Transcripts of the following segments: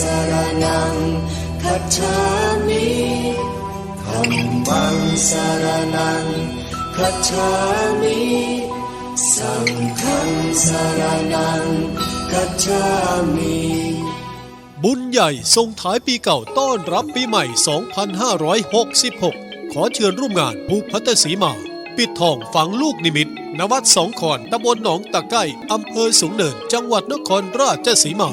saranang kacchami Dhammang saranang kacchami Sanghang saranang kacchami บุญใหญ่ส่งท้ายปีเก่าต้อนรับปีใหม่ 2566 ขอเชิญร่วมงานภูพัทธสีมา ปิดทองฝังลูกนิมิตนวัดสองขอนตำบลหนองตะไก้อำเภอสูงเนิน จังหวัดนครราชสีมา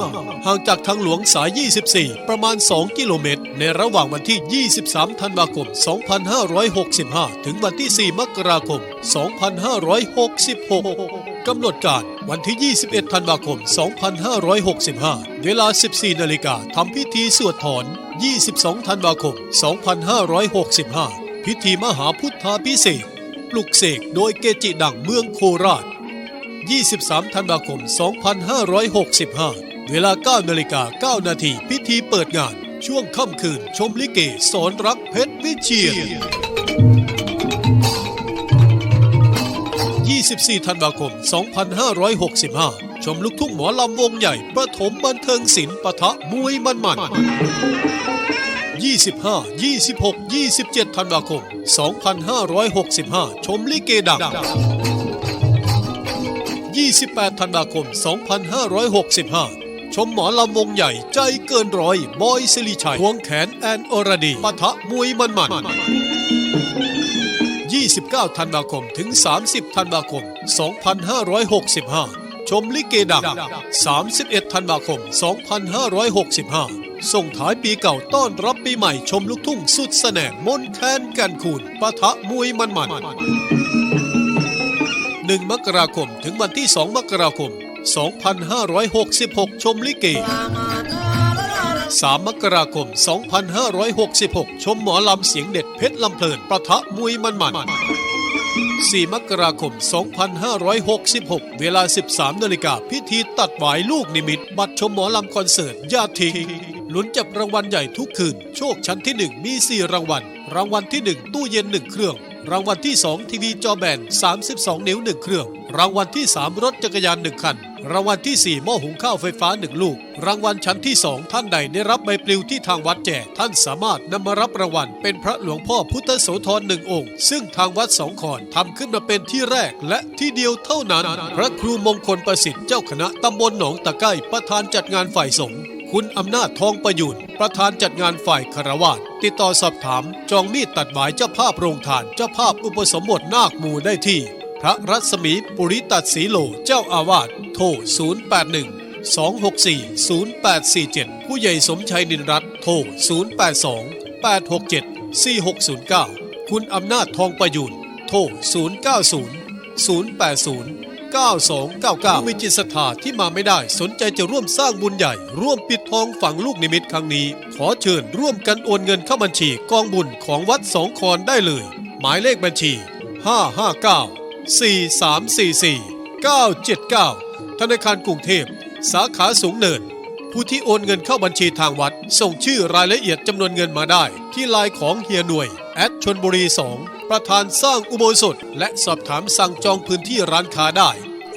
ห่างจากทางหลวงสาย 24 ประมาณ 2 กิโลเมตร ในระหว่างวันที่ 23 ธันวาคม 2565 ถึงวันที่ 4 มกราคม 2566 กำหนดการวันที่ 21 ธันวาคม 2565 เวลา 14 นาฬิกาทำพิธีสวดถอน 22 ธันวาคม 2565 พิธีมหาพุทธาพิเศษก ปลุกเสกโดยเกจิดังเมืองโคราช 23 ธันวาคม 2565 เวลา 9 นาฬิกา 9 นาทีพิธีเปิดงาน ช่วงค่ำคืนชมลิเกสอนรักเพชรวิเชียร24 ธันวาคม 2565 ชมลูกทุ่งหมอลำวงใหญ่ประถมบันเทิงศิลป์ปะทะมวยมันมันๆ 25 26 27 ธันวาคม 2565 ชมลิเกดัง 28 ธันวาคม 2565 ชมหมอลำวงใหญ่ใจเกินร้อย บอยสิริชัยควงแขนแอนอรดีปะทะมวยมันมัน 29 ธันวาคม ถึง 30 ธันวาคม 2565 ชมลิเกดัง 31 ธันวาคม 2565 ส่งท้ายปีเก่าต้อนรับปีใหม่ชมลูกทุ่งสุดแสนงมนแคนกันคูนปะทะมวยมันมัน1มกราคมถึงวันที่2มกราคม 2566 ชมลิเก 3 มกราคม 2566 ชมหมอลำเสียงเด็ดเพชรลำเพลินประทะมวยมันมัน 4 มกราคม 2566 เวลา 13นาฬิกาพิธีตัดหวายลูกนิมิต บัตรชมหมอลำคอนเสิร์ตญาติทิ้งลุ้นจับรางวัลใหญ่ทุกคืน โชคชั้นที่ 1 มี 4 รางวัล รางวัลที่ 1 ตู้เย็น 1 เครื่อง รางวัลที่ 2 ทีวีจอแบน 32 นิ้ว 1 เครื่อง รางวัลที่ 3 รถจักรยาน 1 คัน รางวัลที่ 4 หม้อหุงข้าวไฟฟ้า 1 ลูก รางวัลชั้นที่ 2 ท่านใดได้รับใบปลิวที่ทางวัดแจก ท่านสามารถนำมารับรางวัลเป็นพระหลวงพ่อพุทธโสธรหนึ่งองค์ ซึ่งทางวัดสองขอนทำขึ้นมาเป็นที่แรกและที่เดียวเท่านั้น พระครูมงคลประสิทธิ์เจ้าคณะตำบลหนองตะไก้ประธานจัดงานฝ่ายสงฆ์คุณอำนาจทองประยุนประธานจัดงานฝ่ายคารวาสติดต่อสอบถาม จองมีดตัดหมายเจ้าภาพโรงทานเจ้าภาพอุปสมบทนาคมูได้ที่ พระรัศมีปุริตัดสีโลเจ้าอาวาสโทร 081 264 0847 ผู้ใหญ่สมชัยนินรัตน์โทร 082 867 4609 คุณอำนาจทองประยุนโทร 090 080 9299มีจิตศรัทธาที่มาไม่ได้สนใจจะร่วมสร้างบุญใหญ่ ร่วมปิดทองฝังลูกนิมิตครั้งนี้ ขอเชิญร่วมกันโอนเงินเข้าบัญชีกองบุญของวัดสองคอนได้เลย หมายเลขบัญชี 559 4344 979 ธนาคารกรุงเทพ สาขาสูงเนิน ผู้ที่โอนเงินเข้าบัญชีทางวัด ส่งชื่อรายละเอียดจำนวนเงินมาได้ ที่ไลน์ของเฮียหน่วย แอดชนบุรี 2 ประธานสร้างอุโบสถ และสอบถามสั่งจองพื้นที่ร้านค้าได้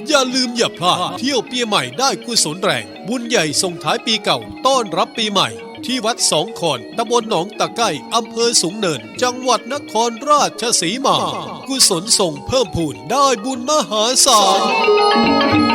อย่าลืมอย่าพลาดเที่ยวปีใหม่ได้กุศลแรง บุญใหญ่ส่งท้ายปีเก่าต้อนรับปีใหม่ ที่วัดสองคอนตำบลหนองตะไก้อำเภอสูงเนิน จังหวัดนครราชสีมา กุศลส่งเพิ่มพูนได้บุญมหาศาล